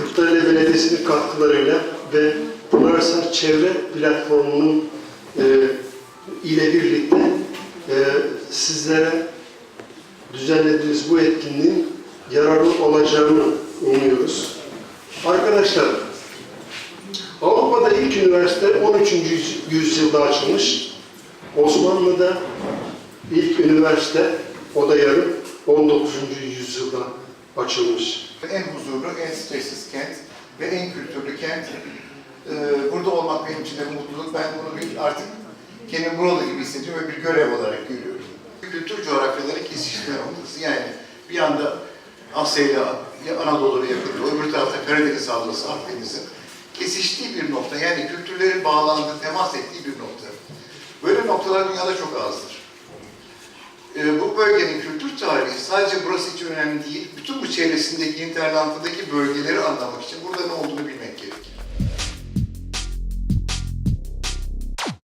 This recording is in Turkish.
Kırklareli Belediyesi'nin katkılarıyla ve Pınarhisar Çevre Platformu'nun e, ile birlikte e, sizlere düzenlediğiniz bu etkinliğin yararlı olacağını umuyoruz. Arkadaşlar, Avrupa'da ilk üniversite 13. yüz- yüzyılda açılmış. Osmanlı'da ilk üniversite, o da yarım 19. yüzyılda açılmış. En huzurlu, en stressiz kent ve en kültürlü kent. Ee, burada olmak benim için de mutluluk. Ben bunu bir artık kendim buralı gibi hissediyorum ve bir görev olarak görüyorum. Kültür coğrafyaları kesişme noktası. Yani bir yanda Asya ile Anadolu'ya yakın, öbür tarafta Karadeniz Havzası, Akdeniz'in kesiştiği bir nokta. Yani kültürlerin bağlandığı, temas ettiği bir nokta. Böyle noktalar dünyada çok azdır. Ee, bu bölgenin kültür tarihi sadece burası için önemli değil, bütün bu çevresindeki, interlandındaki bölgeleri anlamak için